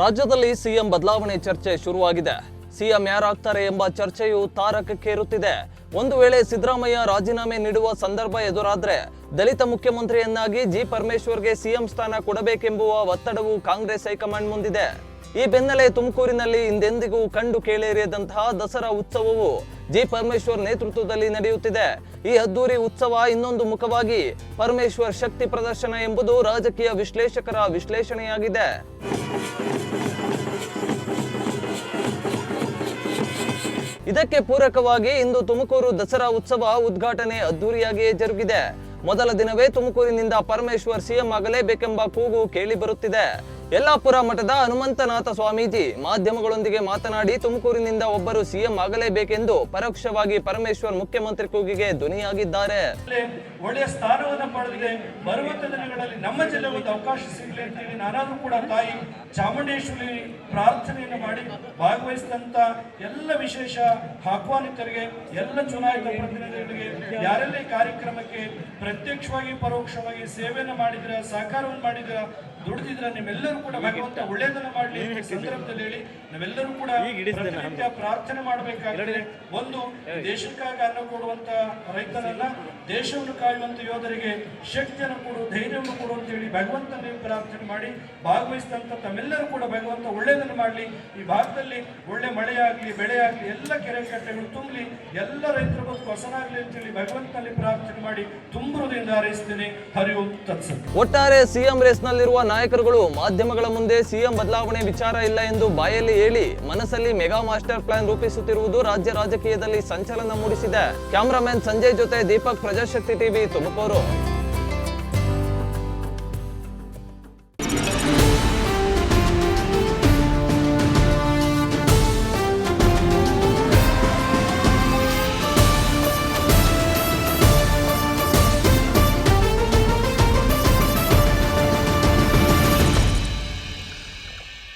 ರಾಜ್ಯದಲ್ಲಿ ಸಿಎಂ ಬದಲಾವಣೆ ಚರ್ಚೆ ಶುರುವಾಗಿದೆ. ಸಿಎಂ ಯಾರಾಗ್ತಾರೆ ಎಂಬ ಚರ್ಚೆಯು ತಾರಕಕ್ಕೇರುತ್ತಿದೆ ಒಂದು ವೇಳೆ ಸಿದ್ದರಾಮಯ್ಯ ರಾಜೀನಾಮೆ ನೀಡುವ ಸಂದರ್ಭ ಎದುರಾದ್ರೆ ದಲಿತ ಮುಖ್ಯಮಂತ್ರಿಯನ್ನಾಗಿ ಜಿ ಪರಮೇಶ್ವರ್ಗೆ ಸಿಎಂ ಸ್ಥಾನ ಕೊಡಬೇಕೆಂಬುವ ಒತ್ತಡವು ಕಾಂಗ್ರೆಸ್ ಹೈಕಮಾಂಡ್ ಮುಂದಿದೆ. ಈ ಬೆನ್ನಲ್ಲೇ ತುಮಕೂರಿನಲ್ಲಿ ಇಂದೆಂದಿಗೂ ಕಂಡು ಕೇಳೇರಿಯದಂತಹ ದಸರಾ ಉತ್ಸವವು ಜಿ ಪರಮೇಶ್ವರ್ ನೇತೃತ್ವದಲ್ಲಿ ನಡೆಯುತ್ತಿದೆ. ಈ ಅದ್ದೂರಿ ಉತ್ಸವ ಇನ್ನೊಂದು ಮುಖವಾಗಿ ಪರಮೇಶ್ವರ್ ಶಕ್ತಿ ಪ್ರದರ್ಶನ ಎಂಬುದು ರಾಜಕೀಯ ವಿಶ್ಲೇಷಕರ ವಿಶ್ಲೇಷಣೆಯಾಗಿದೆ. ಇದಕ್ಕೆ ಪೂರಕವಾಗಿ ಇಂದು ತುಮಕೂರು ದಸರಾ ಉತ್ಸವ ಉದ್ಘಾಟನೆ ಅದ್ದೂರಿಯಾಗಿಯೇ ಜರುಗಿದೆ. ಮೊದಲ ದಿನವೇ ತುಮಕೂರಿನಿಂದ ಪರಮೇಶ್ವರ್ ಸಿಎಂ ಆಗಲೇಬೇಕೆಂಬ ಕೂಗು ಕೇಳಿ ಬರುತ್ತಿದೆ. ಯಲ್ಲಾಪುರ ಮಠದ ಹನುಮಂತನಾಥ ಸ್ವಾಮೀಜಿ ಮಾಧ್ಯಮಗಳೊಂದಿಗೆ ಮಾತನಾಡಿ ತುಮಕೂರಿನಿಂದ ಒಬ್ಬರು ಸಿಎಂ ಆಗಲೇಬೇಕೆಂದು ಪರೋಕ್ಷವಾಗಿ ಪರಮೇಶ್ವರ್ ಮುಖ್ಯಮಂತ್ರಿ ಕೂಗಿಗೆ ಧ್ವನಿಯಾಗಿದ್ದಾರೆ. ಒಳ್ಳೆಯ ಸ್ಥಾನವನ್ನು ಪಡೆದಿದೆ. ಬರುವಂತ ದಿನಗಳಲ್ಲಿ ನಮ್ಮ ಜಿಲ್ಲೆ ಒಂದು ಅವಕಾಶ ಸಿಗಲಿ ಅಂತೇಳಿ ನಾನಾದ್ರೂ ಕೂಡ ತಾಯಿ ಚಾಮುಂಡೇಶ್ವರಿ ಪ್ರಾರ್ಥನೆಯನ್ನು ಮಾಡಿ ಭಾಗವಹಿಸಿದಂತ ಎಲ್ಲ ವಿಶೇಷ ಆಹ್ವಾನಿತರಿಗೆ ಎಲ್ಲ ಚುನಾಯಿತ ಪ್ರತಿನಿಧಿಗಳಿಗೆ ಯಾರೆಲ್ಲ ಕಾರ್ಯಕ್ರಮಕ್ಕೆ ಪ್ರತ್ಯಕ್ಷವಾಗಿ ಪರೋಕ್ಷವಾಗಿ ಸೇವೆಯನ್ನು ಮಾಡಿದ್ರ, ಸಹಕಾರವನ್ನು ಮಾಡಿದ್ರ, ದುಡಿದಿದ್ರ ನಿಮ್ಮೆಲ್ಲರೂ ಕೂಡ ಭಗವಂತ ಒಳ್ಳೆಯದನ್ನ ಮಾಡಲಿ ಸಂದರ್ಭದಲ್ಲಿ ಹೇಳಿ ನಾವೆಲ್ಲರೂ ಕೂಡ ಪ್ರತಿನಿತ್ಯ ಪ್ರಾರ್ಥನೆ ಮಾಡಬೇಕಾಗಿದೆ ಒಂದು ದೇಶಕ್ಕಾಗಿ ಅನ್ನ ಕೊಡುವಂತ ರೈತನನ್ನ ದೇಶವನ್ನು ಕಾಯುವಂತ ಯೋಧರಿಗೆ ಶಕ್ತಿಯನ್ನು ಕೊಡು ಧೈರ್ಯವನ್ನು ಕೊಡು ಅಂತ ಹೇಳಿ ಭಗವಂತನೇ ಪ್ರಾರ್ಥನೆ ಮಾಡಿ ಭಾಗವಹಿಸಿದಂತ ತಮ್ಮೆಲ್ಲರೂ ಕೂಡ ಭಗವಂತ ಒಳ್ಳೆಯದನ್ನು ಮಾಡಲಿ. ಈ ಭಾಗದಲ್ಲಿ ಒಳ್ಳೆ ಮಳೆಯಾಗ್ಲಿ ಬೆಳೆಯಾಗ್ಲಿ ಎಲ್ಲ ಕೆರೆ ಕಟ್ಟೆಗಳು ತುಂಬಲಿ ಎಲ್ಲ ರೈತರ ಬದುಕು ಹೊಸನಾಗಲಿ ಅಂತ ಹೇಳಿ ಭಗವಂತನಲ್ಲಿ ಪ್ರಾರ್ಥನೆ ಮಾಡಿ ತುಂಬುವುದರಿಂದ ಹಾರೈಸ್ತೇನೆ. ಹರಿವು ತತ್ಸ ಒಟ್ಟಾರೆ ಸಿಎಂ ರೇಸ್ನಲ್ಲಿರುವ ನಾಯಕರುಗಳು ಮಾಧ್ಯಮಗಳ ಮುಂದೆ ಸಿಎಂ ಬದಲಾವಣೆ ವಿಚಾರ ಇಲ್ಲ ಎಂದು ಬಾಯಲ್ಲಿ ಹೇಳಿ ಮನಸ್ಸಲ್ಲಿ ಮೆಗಾ ಮಾಸ್ಟರ್ ಪ್ಲಾನ್ ರೂಪಿಸುತ್ತಿರುವುದು ರಾಜ್ಯ ರಾಜಕೀಯದಲ್ಲಿ ಸಂಚಲನ ಮೂಡಿಸಿದೆ. ಕ್ಯಾಮರಾಮನ್ ಸಂಜಯ್ ಜೊತೆ ದೀಪಕ್ ಪ್ರಜಾಶಕ್ತಿ ಟಿವಿ ತುಮಕೂರು.